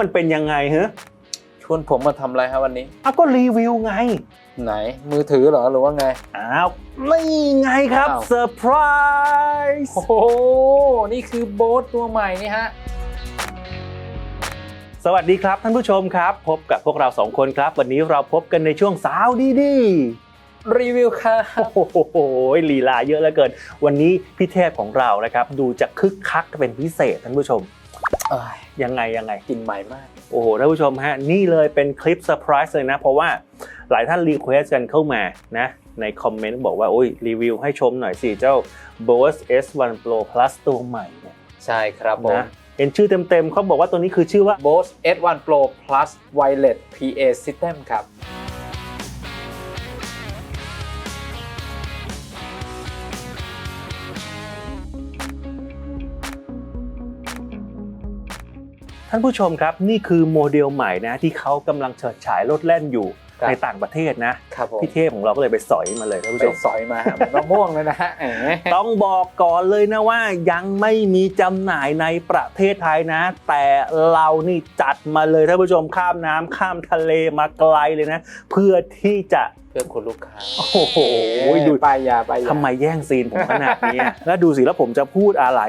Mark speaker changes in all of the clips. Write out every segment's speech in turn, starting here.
Speaker 1: มันเป็นยังไงฮะ
Speaker 2: ชวนผมมาทำอะไรครับวันนี้
Speaker 1: อ้าวก็รีวิวไง
Speaker 2: ไหนมือถือเหรอหรือว่าไง
Speaker 1: อ้าวนี่ไงครับ
Speaker 2: อ้าว
Speaker 1: เซอร์ไพรส์
Speaker 2: โอ้โห นี่คือโบ๊ทตัวใหม่นี่ฮะ
Speaker 1: สวัสดีครับท่านผู้ชมครับ พบกับพวกเราสองคนครับ วันนี้เราพบกันในช่วงสาวดีดี
Speaker 2: รีวิวครับ
Speaker 1: โอ้โหลีลาเยอะเหลือเกิน วันนี้พี่เทพของเรานะครับ ดูจะคึกคักเป็นพิเศษท่านผู้ชม
Speaker 2: เอ้ย
Speaker 1: ยังไงยังไง
Speaker 2: กลินใหม่มาก
Speaker 1: โอ้โหท่านผู้ชมฮะ นี่เลยเป็นคลิปเซอร์ไพรส์เลยนะ เพราะว่าหลายท่านรีเควสกันเข้ามานะในคอมเมนต์บอกว่าโอ้ยรีวิวให้ชมหน่อยสิเจ้า Bose S1 Pro Plus ตัวใหม่เนี่ย
Speaker 2: ใช่ครับผม
Speaker 1: นะเห็นชื่อเต็มๆเขาบอกว่าตัวนี้คือชื่อว่า
Speaker 2: Bose S1 Pro Plus Wireless PA System ครับ
Speaker 1: ท่านผู้ชมครับนี่คือโมเดลใหม่นะที่เขากำลังเฉิดฉายรถแล่นอยู่
Speaker 2: ครับ
Speaker 1: ในต่างประเทศนะ
Speaker 2: ครับผม
Speaker 1: พี่เทพของเราก็เลยไปสอยมาเลยท่านผู้
Speaker 2: ไป
Speaker 1: ชม
Speaker 2: สอยมาเหมือนมะม่วงเลยนะฮะแหม
Speaker 1: ต้องบอกก่อนเลยนะว่ายังไม่มีจำหน่ายในประเทศไทยนะ แต่เรานี่จัดมาเลยท่านผู้ชมข้ามน้ำข้ามทะเลมาไกลเลยนะ เพื่อที่จะ
Speaker 2: เพื่อคุณลูกค้า
Speaker 1: โอ้โหดู
Speaker 2: ไปายยาไปายยา
Speaker 1: ทำไมแย่งซีนผมขนาดนี้ แล้วดูสิแล้วผมจะพูดอะไร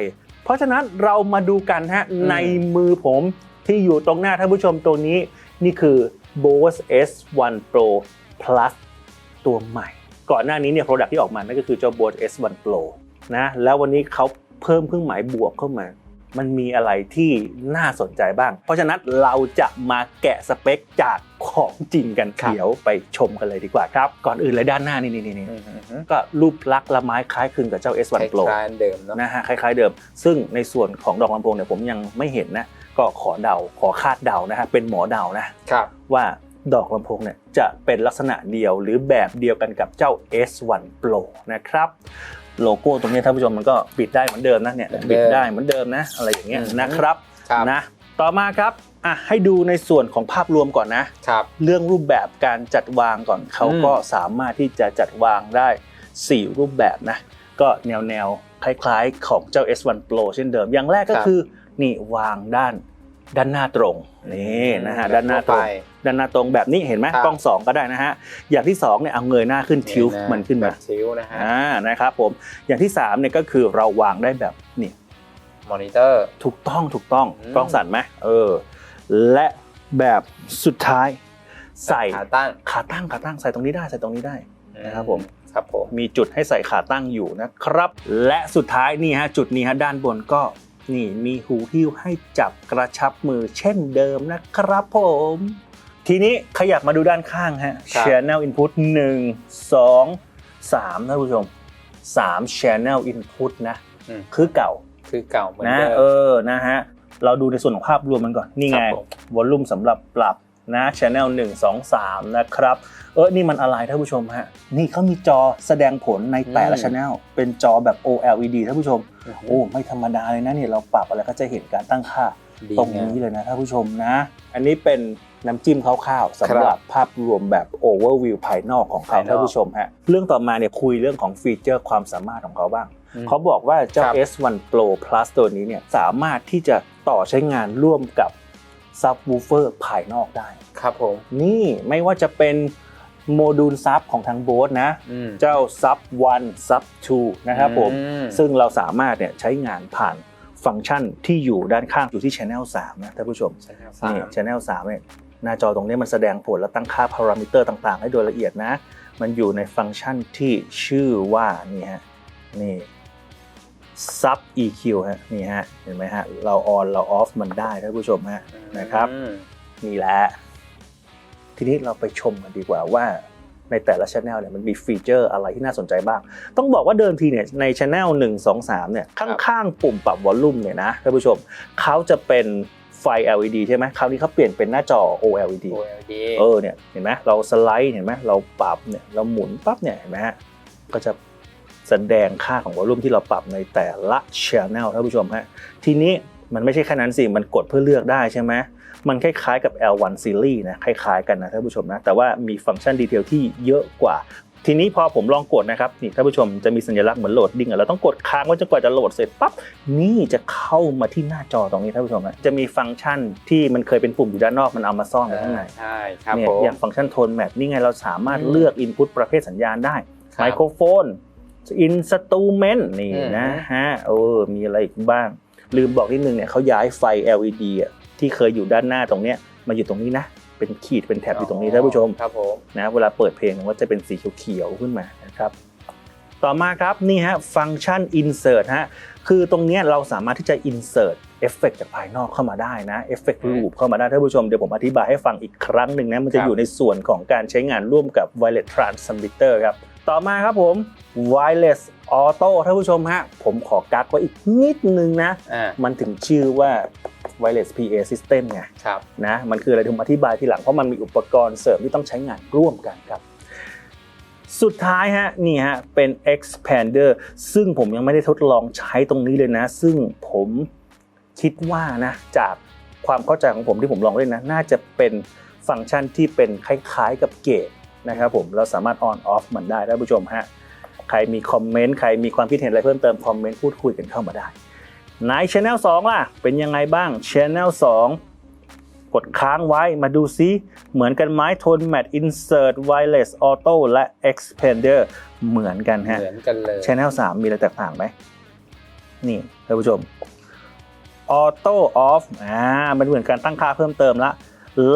Speaker 1: เพราะฉะนั้นเรามาดูกันฮะในมือผมที่อยู่ตรงหน้าท่านผู้ชมตัวนี้นี่คือ Bose S1 Pro Plus ตัวใหม่ ก่อนหน้านี้เนี่ย Product ที่ออกมานั่นก็คือเจ้า Bose S1 Pro นะแล้ววันนี้เขาเพิ่มเครื่องหมายบวกเข้ามา มันมีอะไรที่น่าสนใจบ้าง เพราะฉะนั้นเราจะมาแกะสเปคจาก ของจริงกันเดี๋ยวไปชมกันเลยดีกว่าครับ ก่อนอื่นเลยด้านหน้านี่นี่นี่
Speaker 2: อืมอืมอืม
Speaker 1: ก็รูปลักษณ์ละไม้คล้ายคลึงกับเจ้า
Speaker 2: ค
Speaker 1: S1 Pro
Speaker 2: ล้ายๆเดิมเนาะ
Speaker 1: นะฮะคล้ายๆเดิม ซึ่งในส่วนของดอกลำโพงเนี่ยผมยังไม่เห็นนะก็ขอเดาขอคาดเดานะฮะเป็นหมอเดานะ
Speaker 2: ครับ
Speaker 1: ว่าดอกลำโพงเนี่ยจะเป็นลักษณะเดียวหรือแบบเดียวกันกับเจ้า S1 Pro นะครับโลโก้ตรงนี้ท่านผู้ชมมันก็ปิดได้เหมือนเดิมนะเนี่ยปิดได้เหมือนเดิมนะอะไรอย่างเงี้ยนะครับ
Speaker 2: ครับ
Speaker 1: นะต่อมาครับ อะให้ดูในส่วนของภาพรวมก่อนนะ
Speaker 2: ครับ
Speaker 1: เรื่องรูปแบบการจัดวางก่อนเขา
Speaker 2: อืม
Speaker 1: ก็สามารถที่จะจัดวางได้ 4 รูปแบบนะ ก็แนวแนวๆคล้ายๆของเจ้า S1 Pro เช่นเดิม อย่างแรกก็คือนี่วางด้านด้านหน้าตรงนี่นะฮะด้านหน้าตรง
Speaker 2: ไป
Speaker 1: ด้านหน้าตรงแบบนี้เห็นไหม
Speaker 2: ครับ
Speaker 1: กล้องสองก็ได้นะฮะอย่างที่สองเนี่ยเอาเงยหน้าขึ้นทิวะมันขึ้นมา
Speaker 2: แบบทิวนะฮะ
Speaker 1: อ่านะครับผมอย่างที่สามเนี่ยก็คือเราวางได้แบบนี่
Speaker 2: มอนิเตอร์
Speaker 1: ถูกต้องถูกต้อง
Speaker 2: อืม
Speaker 1: กล้องสั่นไหมเออ และแบบสุดท้าย ใส่
Speaker 2: ขาตั้ง
Speaker 1: ขาตั้งขาตั้งใส่ตรงนี้ได้ใส่ตรงนี้ได้นะครับผม
Speaker 2: ครับผม
Speaker 1: มีจุดให้ใส่ขาตั้งอยู่นะครับ และสุดท้ายนี่ฮะจุดนี้ฮะด้านบนก็นี่มีหูหิ้วให้จับกระชับมือเช่นเดิมนะครับผม ทีนี้ขยับมาดูด้านข้างฮะ Channel Input 1 2 3ท่านผู้ชม 3 Channel Input นะ
Speaker 2: อืม
Speaker 1: คือเก่า
Speaker 2: คือเก่าเหมือน
Speaker 1: นะ
Speaker 2: เดิม
Speaker 1: เออนะฮะ เราดูในส่วนของภาพรวมมันก่อน นี่ไง
Speaker 2: ครับผม
Speaker 1: วอลลุ่มสำหรับปรับนะ Channel 1 2 3 นะครับ เออนี่มันอะไรท่านผู้ชมฮะ นี่เขามีจอแสดงผลในแต่ละ Channel เป็นจอแบบ OLED ท่านผู้ชม โอ้ไม่ธรรมดาเลยนะเนี่ยเราปรับอะไรก็จะเห็นการตั้งค่า
Speaker 2: ดี
Speaker 1: ตรงนี้เลยนะท่านผู้ชมนะ อันนี้เป็น น้ำจิ้มคร่าวๆสำหรับภาพรวมแบบ overview ภายนอกของเขา
Speaker 2: ภายนอก
Speaker 1: ท่านผู้ชมฮะเรื่องต่อมาเนี่ยคุยเรื่องของฟีเจอร์ความสามารถของเขาบ้าง
Speaker 2: อืม
Speaker 1: เขาบอกว่าเจ้า
Speaker 2: ครับ
Speaker 1: S1 Pro Plus ตัวนี้เนี่ยสามารถที่จะต่อใช้งานร่วมกับ Subwoofer ภายนอกได้
Speaker 2: ครับผม
Speaker 1: นี่ไม่ว่าจะเป็นโมดูลซับของทางโบสนะ
Speaker 2: อืม
Speaker 1: เจ้า Sub 1 Sub 2นะครับผม
Speaker 2: อืม
Speaker 1: ซึ่งเราสามารถเนี่ยใช้งานผ่านฟังก์ชันที่อยู่ด้านข้างอยู่ที่ Channel 3นะท่านผู้ชม
Speaker 2: ใช่ครับ
Speaker 1: นี่ Channel 3เนี่ย หน้าจอตรงนี้มันแสดงผลและตั้งค่าพารามิเตอร์ต่างๆ ให้โดยละเอียดนะ มันอยู่ในฟังก์ชันที่ชื่อว่านี่ฮะนี่ sub EQ ฮะนี่ฮะเห็นไหมฮะ เรา on เรา off มันได้ท่านผู้ชมฮะนะครับ
Speaker 2: อืม
Speaker 1: นี่แหละทีนี้เราไปชมกันดีกว่าว่าในแต่ละ Channel เนี่ยมันมีฟีเจอร์อะไรที่น่าสนใจบ้าง ต้องบอกว่าเดิมทีเนี่ยใน Channel 1 2 3เนี่ยข้างๆ ปุ่มปรับวอลลุ่มเนี่ยนะท่านผู้ชมเขาจะเป็น ไฟ LED ใช่ไหมคราวนี้เขาเปลี่ยนเป็นหน้าจอ OLED
Speaker 2: โอ้ยดี
Speaker 1: เออเนี่ยเห็นไหมเราสไลด์เห็นไหมเราปรับเนี่ยเราหมุนปั๊บเนี่ยเห็นไหมฮะก็จะแสดงค่าของวอลลุ่มที่เราปรับในแต่ละ Channel ท่านผู้ชมฮะทีนี้มันไม่ใช่แค่นั้นสิ มันกดเพื่อเลือกได้ใช่ไหมมันคล้ายๆกับ L1 Series นะ คล้ายๆกันนะท่านผู้ชมนะ แต่ว่ามีฟังก์ชันดีเทลที่เยอะกว่า ทีนี้พอผมลองกดนะครับนี่ท่านผู้ชมจะมีสัญลักษณ์เหมือนโหลดดิ้งอะเราต้องกดค้างไว้จนกว่าจะโหลดเสร็จปั๊บนี่จะเข้ามาที่หน้าจอตรงนี้ท่านผู้ชมนะจะมีฟังก์ชันที่มันเคยเป็นปุ่มอยู่ด้านนอกมันเอามาซ่อนไว้ข้างใน
Speaker 2: ใช่ครับ
Speaker 1: เนี่ย
Speaker 2: ผม
Speaker 1: อย่างฟังก์ชันโทนแมทนี่ไงเราสามารถ
Speaker 2: อืม
Speaker 1: เลือกอินพุตประเภทสัญญาณได้
Speaker 2: ครับ
Speaker 1: ไมโครโฟนอินสตูเมนต์นี่
Speaker 2: อืม
Speaker 1: นะฮะเออมีอะไรอีกบ้าง ลืมบอกนิดนึงเนี่ยเขาย้ายไฟ LED อะที่เคยอยู่ด้านหน้าตรงเนี้ยมาอยู่ตรงนี้นะ เป็นขีดเป็นแถบอยู่ตรงนี้ท่านผู้ชม
Speaker 2: ครับผม
Speaker 1: นะเวลาเปิดเพลงมันก็จะเป็นสีเขียวๆขึ้นมานะครับต่อมาครับนี่ฮะฟังก์ชัน insert ฮะคือตรงเนี้ยเราสามารถที่จะ insert เอฟเฟกจากภายนอกเข้ามาได้นะเอฟเฟกลูปเข้ามาได้ท่านผู้ชมเดี๋ยวผมอธิบายให้ฟังอีกครั้งหนึ่งนะมันจะอยู่ในส่วนของการใช้งานร่วมกับ wireless transmitter ครับต่อมาครับผม wireless auto ท่านผู้ชมฮะผมขอกักไว้อีกนิดนึงนะ
Speaker 2: อ่า
Speaker 1: มันถึงชื่อว่า wireless PA system ไง
Speaker 2: ครับ
Speaker 1: นะมันคืออะไรถึงอธิบายทีหลัง เพราะมันมีอุปกรณ์เสริมที่ต้องใช้งานร่วมกันครับ สุดท้ายฮะนี่ฮะเป็น expander ซึ่งผมยังไม่ได้ทดลองใช้ตรงนี้เลยนะ ซึ่งผมคิดว่านะจากความเข้าใจของผมที่ผมลองเล่นนะน่าจะเป็นฟังก์ชันที่เป็นคล้ายๆกับเกตนะครับผมเราสามารถ on off มันได้ท่านผู้ชมฮะใครมีคอมเมนต์ใครมีความคิดเห็นอะไรเพิ่มเติมคอมเมนต์พูดคุยกันเข้ามาได้ ใน Channel 2 ล่ะ เป็นยังไงบ้าง Channel 2 กดค้างไว้มาดูซิ เหมือนกันไหม Tone Matte Insert Wireless Auto และ Expander เหมือนกันฮะ
Speaker 2: เหมือนกันเลย
Speaker 1: Channel 3 มีอะไรแตกต่างไหม นี่ท่านผู้ชม Auto Off อ่า มันเหมือนการตั้งค่าเพิ่มเติมละ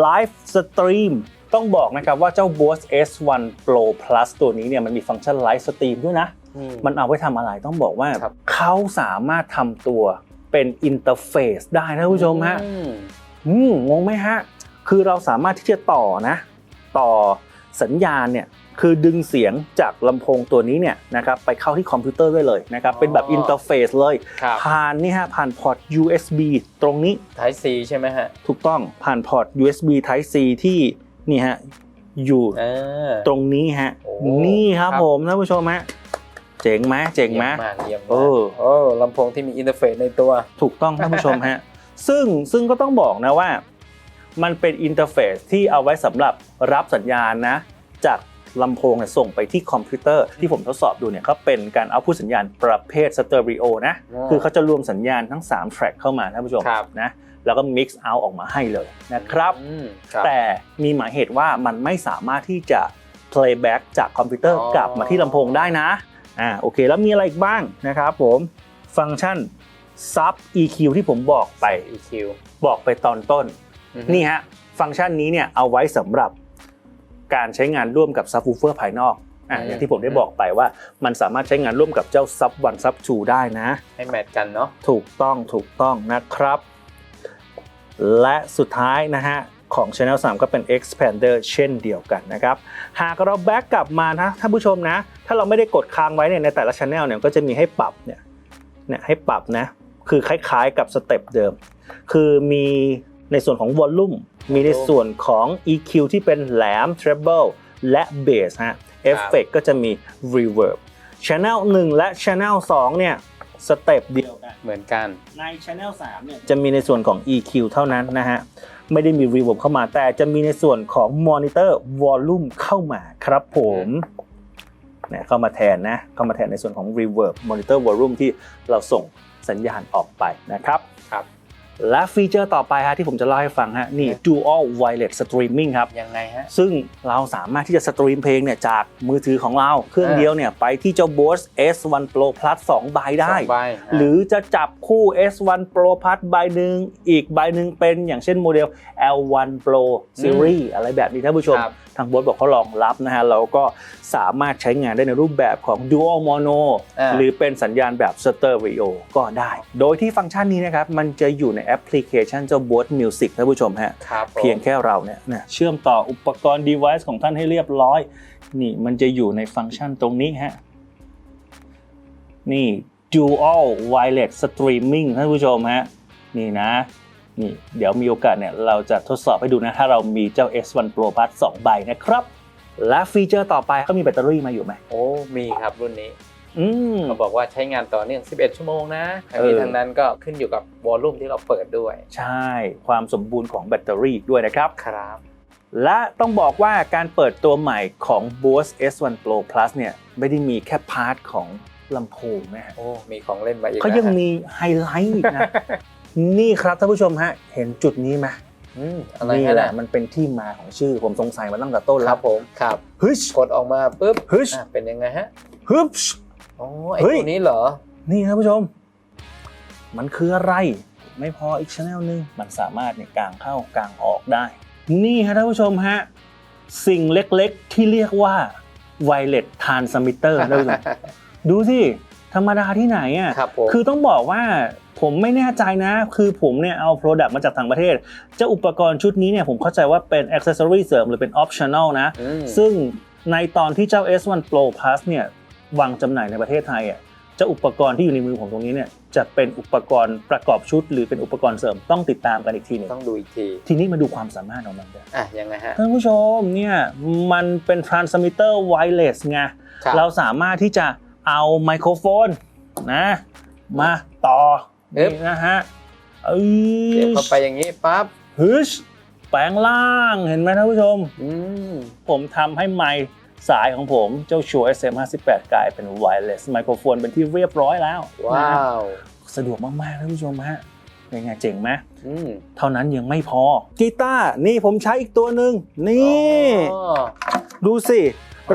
Speaker 1: Live Stream ต้องบอกนะครับว่าเจ้า Bose S1 Pro Plus ตัวนี้เนี่ยมันมีฟังก์ชัน Live Stream ด้วยนะ
Speaker 2: อื ม
Speaker 1: มันเอาไว้ทำอะไรต้องบอกว่า
Speaker 2: ครับ
Speaker 1: เขาสามารถทำตัวเป็นอินเทอร์เฟซได้นะคุณผู้ชมฮะ
Speaker 2: อืม
Speaker 1: อืมงงไหมฮะ คือเราสามารถที่จะต่อนะ ต่อสัญญาณเนี่ยคือดึงเสียงจากลำโพงตัวนี้เนี่ยนะครับไปเข้าที่คอมพิวเตอร์ได้เลยนะครับเป็นแบบอินเทอร์เฟซเลย
Speaker 2: ครับ
Speaker 1: ผ่านนี่ฮะผ่านพอร์ต USB ตรงนี้
Speaker 2: ไทยซีใช่ไหมฮะ
Speaker 1: ถูกต้องผ่านพอร์ต USB Type C ที่นี่ฮะอยู่
Speaker 2: เออ
Speaker 1: ตรงนี้ฮะ
Speaker 2: โอ้
Speaker 1: นี่ครับ
Speaker 2: ครับ
Speaker 1: ผมท่านผู้ชมฮะ เจ๋งไหมเจ๋งไหม
Speaker 2: ยี่ยมมากเยี่ยม
Speaker 1: เอ
Speaker 2: มาก
Speaker 1: อ
Speaker 2: โอ้ลำโพงที่มีอินเทอร์เฟซในตัว
Speaker 1: ถูกต้องท่านผู้ชมฮะ ซึ่งซึ่งก็ต้องบอกนะว่า มันเป็นอินเทอร์เฟซที่เอาไว้สำหรับรับสัญญาณนะ จากลำโพงเนี่ยส่งไปที่คอมพิวเตอร์ที่ผมทดสอบดูเนี่ยเขาเป็นการเอาพุสัญญาณประเภทสเตอริโอนะ
Speaker 2: ว้าว
Speaker 1: คือเขาจะรวมสัญญาณทั้ง3 track เข้ามาท่านผู้ชม
Speaker 2: ครับ
Speaker 1: นะ แล้วก็ mix out ออกมาให้เลยนะครับ
Speaker 2: อืมครับ
Speaker 1: แต่มีหมายเหตุว่ามันไม่สามารถที่จะ playback จากคอมพิวเตอร์
Speaker 2: อ๋อ
Speaker 1: กลับมาที่ลำโพงได้นะ อ่าโอเคแล้วมีอะไรอีกบ้างนะครับผมฟังก์ชัน sub EQ ที่ผมบอกไป
Speaker 2: EQ
Speaker 1: บอกไปตอนต้น
Speaker 2: อืม
Speaker 1: นี่ฮะฟังก์ชันนี้เนี่ยเอาไว้สำหรับการใช้งานร่วมกับซับ w ูเฟอร์ภายนอกอะอย่างที่ผมได้บอกไปว่ามันสามารถใช้งานร่วมกับเจ้าซับวันซับชูได้นะ
Speaker 2: ให้แมทกันเนาะ
Speaker 1: ถูกต้องถูกต้องนะครับ และสุดท้ายนะฮะ ของ Channel 3 ก็เป็น Expander เช่นเดียวกันนะครับ หากเราแบ็กกลับมานะท่านผู้ชมนะ ถ้าเราไม่ได้กดค้างไว้เนี่ยในแต่ละ Channel เนี่ยก็จะมีให้ปรับเนี่ยเนี่ยให้ปรับนะ คือคล้ายๆกับสเต็ปเดิม คือมีในส่วนของ Volume มีในส่วนของ EQ ที่เป็นแหลม Treble และ Bass ฮะ Effect ก็จะมี Reverb Channel 1 และ Channel 2 เนี่ยสเต็ปเดียวกัน
Speaker 2: เหมือนกัน
Speaker 1: ใน Channel 3เนี่ยจะมีในส่วนของ EQ เท่านั้นนะฮะ ไม่ได้มี Reverb เข้ามา แต่จะมีในส่วนของ Monitor Volume เข้ามาครับผมเนี่ยเข้ามาแทนนะเข้ามาแทนในส่วนของ Reverb Monitor Volume ที่เราส่งสัญญาณออกไปนะครับ
Speaker 2: ครับ
Speaker 1: และฟีเจอร์ต่อไปฮะที่ผมจะเล่าให้ฟังฮะนี่ Dual Wireless Streaming ครับ
Speaker 2: ยังไงฮะ
Speaker 1: ซึ่งเราสามารถที่จะสตรีมเพลงเนี่ยจากมือถือของเราเครื่อง
Speaker 2: อ่า
Speaker 1: เดียวเนี่ยไปที่เจ้า Bose S1 Pro Plus 2 ใบได้
Speaker 2: สองใบฮะ
Speaker 1: หรือจะจับคู่ S1 Pro Plus ใบหนึ่งอีกใบหนึ่งเป็นอย่างเช่นโมเดล L1 Pro Series อะไรแบบนี้ท่านผู้ชม
Speaker 2: ครับ
Speaker 1: ทางโบสบอกเขารองรับนะฮะเราก็สามารถใช้งานได้ในรูปแบบของ Dual Mono
Speaker 2: อ่า
Speaker 1: หรือเป็นสัญญาณแบบ Stereo ก็ได้ โดยที่ฟังก์ชันนี้นะครับ มันจะอยู่ในแอปพลิเคชันเจ้า Bose Music ท่านผู้ชมฮะ
Speaker 2: ครับผม
Speaker 1: เพียงแค่เราเนี่ยนะเชื่อมต่ออุปกรณ์ device ของท่านให้เรียบร้อย นี่มันจะอยู่ในฟังก์ชันตรงนี้ฮะนี่ dual wireless streaming ท่านผู้ชมฮะนี่นะ นี่เดี๋ยวมีโอกาสเนี่ยเราจะทดสอบให้ดูนะ ถ้าเรามีเจ้า S1 Pro Plus 2 ใบนะครับ และฟีเจอร์ต่อไปเขามีแบตเตอรี่มาอยู่ไหม
Speaker 2: โอ้ มีครับรุ่นนี้
Speaker 1: อืม
Speaker 2: เขาบอกว่าใช้งานต่อเนื่อง 11 ชั่วโมงนะทั้งนี้
Speaker 1: เออ
Speaker 2: ทั้งนั้นก็ขึ้นอยู่กับวอลลุ่มที่เราเปิดด้วย
Speaker 1: ใช่ ความสมบูรณ์ของแบตเตอรี่ด้วยนะครับ
Speaker 2: ครับ
Speaker 1: และต้องบอกว่าการเปิดตัวใหม่ของ Bose S1 Pro Plus เนี่ยไม่ได้มีแค่พาร์ทของลำโพงนะฮะ
Speaker 2: โอ้ มีของเล่นมาอีก
Speaker 1: เขายัง
Speaker 2: นะฮะ
Speaker 1: มีไฮไลท์อีกนะ นี่ครับท่านผู้ชมฮะ เห็นจุดนี้ไหม
Speaker 2: อืมอะไร
Speaker 1: นี่
Speaker 2: ฮะ
Speaker 1: แห
Speaker 2: น่ะ
Speaker 1: ละมันเป็นที่มาของชื่อผมสงสัยมาตั้งแต่ต้น
Speaker 2: ค
Speaker 1: แล้
Speaker 2: รั
Speaker 1: ว
Speaker 2: บผมครับ
Speaker 1: ฮึช
Speaker 2: กดออกมาปุ๊บ
Speaker 1: ฮึช
Speaker 2: อะเป็นยังไงฮะ
Speaker 1: ฮึช
Speaker 2: อ๋อไอ
Speaker 1: เฮ้ย
Speaker 2: ตัวนี้เหรอ
Speaker 1: นี่ท่านผู้ชม มันคืออะไร ไม่พออีกชแนลนึง มันสามารถเนี่ยกลางเข้ากลางออกได้ นี่ฮะท่านผู้ชมฮะ สิ่งเล็กๆที่เรียกว่า Wireless Transmitter ท่านผู้ชมดูสิ ธรรมดาที่ไหนอะ
Speaker 2: ครับผม
Speaker 1: คือต้องบอกว่า ผมไม่แน่ใจนะ คือผมเนี่ยเอา Product มาจากต่างประเทศ เจ้าอุปกรณ์ชุดนี้เนี่ยผมเข้าใจว่าเป็น Accessory เสริมหรือเป็น Optional นะ
Speaker 2: ม
Speaker 1: ซึ่งในตอนที่เจ้า S1 Pro Plus เนี่ยวางจำหน่ายในประเทศไทยอะเจ้าอุปกรณ์ที่อยู่ในมือผมตรงนี้เนี่ยจะเป็นอุปกรณ์ประกอบชุด หรือเป็นอุปกรณ์เสริมต้องติดตามกันอีกทีหนึง
Speaker 2: ต้องดูอีกที
Speaker 1: ทีนี้มาดูความสามารถของมันกัน
Speaker 2: อะยังไงฮะ
Speaker 1: ท่านผู้ชมเนี่ยมันเป็น transmitter wireless ไง
Speaker 2: ครับ
Speaker 1: เราสามารถที่จะเอาไมโครโฟนนะมาต่อ
Speaker 2: เอ๊ะ
Speaker 1: นี่นะฮะเอ้
Speaker 2: เสียบ
Speaker 1: ย
Speaker 2: เข้าไปอย่างนี้ปั๊บ
Speaker 1: ฮึชแปลงล่างเห็นไหมท่านผู้ชม
Speaker 2: อืม
Speaker 1: ผมทำให้ไมค์สายของผมเจ้าชัว SM58 กลายเป็น wireless ไมโครโฟนเป็นที่เรียบร้อยแล้ว
Speaker 2: ว้า
Speaker 1: นะฮะ
Speaker 2: ว
Speaker 1: สะดวกมาก ๆ ท่านผู้ชมฮะเป็นไงเจ๋งไหม
Speaker 2: อืม
Speaker 1: เท่านั้นยังไม่พอ กีตาร์นี่ผมใช้อีกตัวหนึ่งนี่
Speaker 2: อ๋อ
Speaker 1: ดูสิ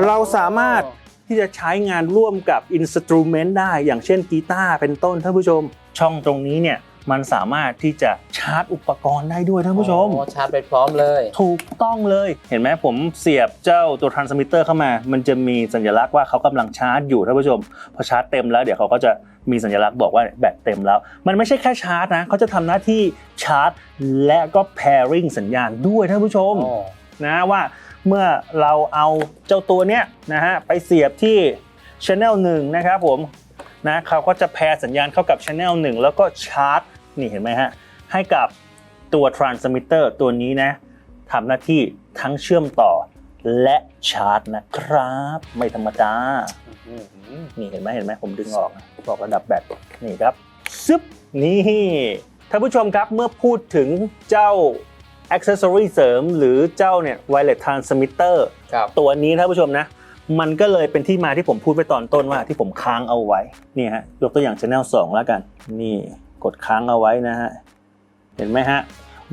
Speaker 1: เราสามารถ ที่จะใช้งานร่วมกับอินสตูเมนต์ได้ อย่างเช่นกีตาร์เป็นต้นท่านผู้ชม ช่องตรงนี้เนี่ยมันสามารถที่จะชาร์จอุปกรณ์ได้ด้วยท่านผู้ชม
Speaker 2: อ๋อชาร์จไปพร้อมเลย
Speaker 1: ถูกต้องเลย เห็นไหมผมเสียบเจ้าตัว transmitter เข้ามา มันจะมีสัญลักษณ์ว่าเขากำลังชาร์จอยู่ท่านผู้ชม พอชาร์จเต็มแล้วเดี๋ยวเขาก็จะมีสัญลักษณ์บอกว่าแบตเต็มแล้ว มันไม่ใช่แค่ชาร์จนะ เขาจะทำหน้าที่ชาร์จ และก็ pairing สัญญาณด้วยท่านผู้ชม
Speaker 2: อ๋อ
Speaker 1: นะว่า เมื่อเราเอาเจ้าตัวเนี้ยนะฮะไปเสียบที่ Channel 1 นะครับผมนะเขาก็จะแพรสัญญาณเข้ากับ Channel 1 แล้วก็ชาร์จนี่เห็นไหมฮะให้กับตัว transmitter ตัวนี้นะทำหน้าที่ทั้งเชื่อมต่อและชาร์จนะครับ ไม่ธรรมดา
Speaker 2: อืมอืม
Speaker 1: นี่เห็นไหมเห็นไหมผมดึงออกนะบอกระดับแบตนี่ครับซึบนี่ท่านผู้ชมครับเมื่อพูดถึงเจ้า accessory เสริมหรือเจ้าเนี่ย wireless transmitter
Speaker 2: ครับ
Speaker 1: ตัวนี้ท่านผู้ชมนะ มันก็เลยเป็นที่มาที่ผมพูดไปตอนต้นว่าที่ผมค้างเอาไว้นี่ฮะยกตัวอย่าง channel 2 แล้วกัน นี่กดค้างเอาไว้นะฮะ เห็นไหมฮะ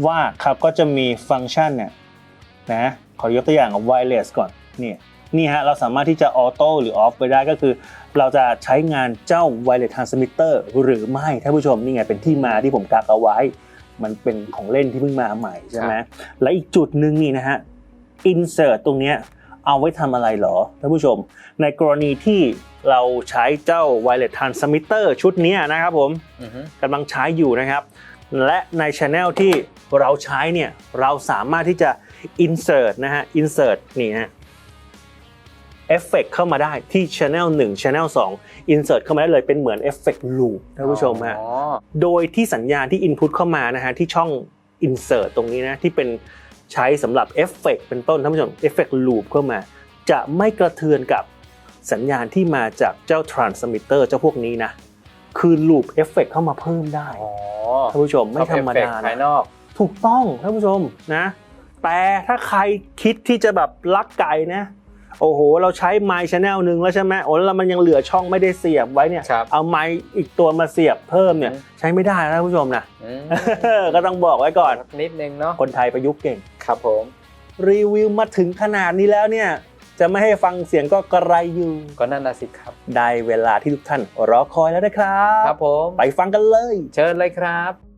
Speaker 1: ว่าเขาก็จะมีฟังก์ชันเนี่ยนะขอยกตัวอย่างกับ wireless ก่อนนี่นี่ฮะเราสามารถที่จะออโต้หรือออฟไปได้ก็คือ เราจะใช้งานเจ้า wireless transmitter หรือไม่ท่านผู้ชมนี่ไงเป็นที่มาที่ผมกักเอาไว้ มันเป็นของเล่นที่เพิ่งมาใหม่ใช่ไหมและอีกจุดหนึ่งนี่นะฮะ insert ตรงเนี้ยเอาไว้ทำอะไรเหรอท่านผู้ชม ในกรณีที่เราใช้เจ้า wireless transmitter ชุดเนี้ยนะครับผม
Speaker 2: อือฮึ
Speaker 1: กำลังใช้อยู่นะครับ และใน channel ที่เราใช้เนี่ยเราสามารถที่จะ insert นะฮะ insert นี่ฮะ เอฟเฟกเข้ามาได้ที่ channel 1 channel 2 insert เข้ามาได้เลยเป็นเหมือนเอฟเฟก loop ท่านผู้ชมฮะ
Speaker 2: อ๋อ
Speaker 1: โดยที่สัญญาณที่ Input เข้ามานะฮะที่ช่อง Insert ตรงนี้นะที่เป็นใช้สำหรับเอฟเฟกเป็นต้นท่านผู้ชมเอฟเฟกลูปเข้ามา จะไม่กระเทือนกับสัญญาณที่มาจากเจ้า Transmitter เจ้าพวกนี้นะ คือลูปเอฟเฟกเข้ามาเพิ่มได้
Speaker 2: อ๋อ
Speaker 1: ท่านผู้ชมไม่ธรรมดา
Speaker 2: เอฟเฟกต์ภาย
Speaker 1: นะ
Speaker 2: นอก
Speaker 1: ถูกต้องท่านผู้ชมนะ แต่ถ้าใครคิดที่จะแบบลักไก่นะ โอ้โห เราใช้ไมค์ชแนลหนึ่งแล้วใช่ไหมโอ้แล้วมันยังเหลือช่องไม่ได้เสียบไว้เนี่ย
Speaker 2: ครับ
Speaker 1: เอาไมค์อีกตัวมาเสียบเพิ่มเนี่ย
Speaker 2: อืม
Speaker 1: ใช้ไม่ได้นะท่านผู้ชมนะ
Speaker 2: อืม
Speaker 1: ก็ต้องบอกไว้ก่อน
Speaker 2: นิดนึงเนาะ
Speaker 1: คนไทยประยุกต์เก่ง
Speaker 2: ครับผม
Speaker 1: รีวิวมาถึงขนาดนี้แล้วเนี่ย จะไม่ให้ฟังเสียงก็กระไรอยู่
Speaker 2: ก็นั่นนะสิครับ
Speaker 1: ได้เวลาที่ทุกท่านรอคอยแล้วนะครับ
Speaker 2: ครับผม
Speaker 1: ไปฟังกันเลย
Speaker 2: เชิญเลยครับ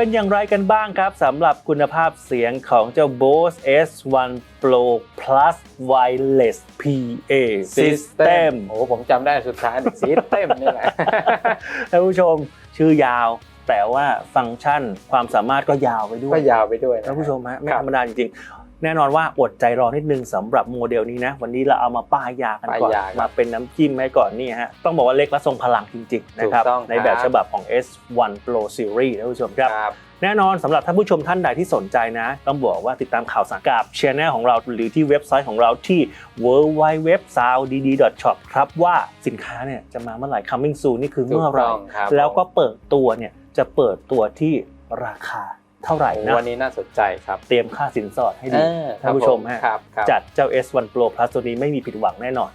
Speaker 1: เป็นอย่างไรกันบ้างครับสำหรับคุณภาพเสียงของเจ้า Bose S1 Pro Plus Wireless PA System
Speaker 2: โอ้โหผมจำได้สุดท้ายซิสเต็มนี่แหละ
Speaker 1: ท่านผู้ชมชื่อยาวแต่ว่าฟังก์ชันความสามารถก็ยาวไปด้วย
Speaker 2: ก็ยาวไปด้วยนะ
Speaker 1: ท่านผู้ชมฮะไม่
Speaker 2: ครับ
Speaker 1: ธรรมดาจริงๆ แน่นอนว่าอดใจรอนิดนึงสำหรับโมเดลนี้นะ วันนี้เราเอามาป้ายยากันก่อน
Speaker 2: ป้ายยาครับ
Speaker 1: มาเป็นน้ำจิ้มให้ก่อนนี่ฮะ ต้องบอกว่าเล็กและทรงพลังจริงๆนะครับ
Speaker 2: ถูกต้อง
Speaker 1: ในแบบ
Speaker 2: ครับ
Speaker 1: ฉบับของ S1 Pro Series ท่านผู้ชมครับ
Speaker 2: ครับ
Speaker 1: แน่นอนสำหรับท่านผู้ชมท่านใดที่สนใจนะ ต้องบอกว่าติดตามข่าวสารกับช anel ของเราหรือที่เว็บไซต์ของเราที่ w w w s o u d d s h o p ครับว่าสินค้าเนี่ยจะมาเมื่อไหร่ coming soon นี่คือ
Speaker 2: ถูก
Speaker 1: เมื่อไหร่
Speaker 2: ต้องครับ
Speaker 1: แล้วก็เปิดตัวเนี่ยจะเปิดตัวที่ราคา เท่าไหร่
Speaker 2: โอ้
Speaker 1: นะ
Speaker 2: วันนี้น่าสนใจครับ
Speaker 1: เตรียมค่าสินสอดให้ดี
Speaker 2: เออ
Speaker 1: ท่านผู้ชมฮะ
Speaker 2: ครับครับ
Speaker 1: จัดเจ้า S1 Pro Plus ตัวนี้ไม่มีผิดหวังแน่นอน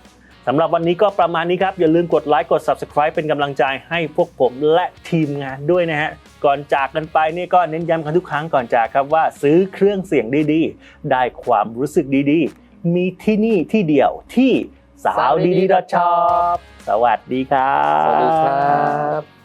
Speaker 1: สำหรับวันนี้ก็ประมาณนี้ครับ อย่าลืมกดไลค์กด Subscribe เป็นกำลังใจให้พวกผมและทีมงานด้วยนะฮะ ก่อนจากกันไปนี่ก็เน้นย้ำกันทุกครั้งก่อนจากครับว่าซื้อเครื่องเสียงดีๆ ได้ความรู้สึกดีๆ มีที่นี่ที่เดียวที่สาวดีๆ .shop สวัสดีครับ
Speaker 2: สวัสดีครับ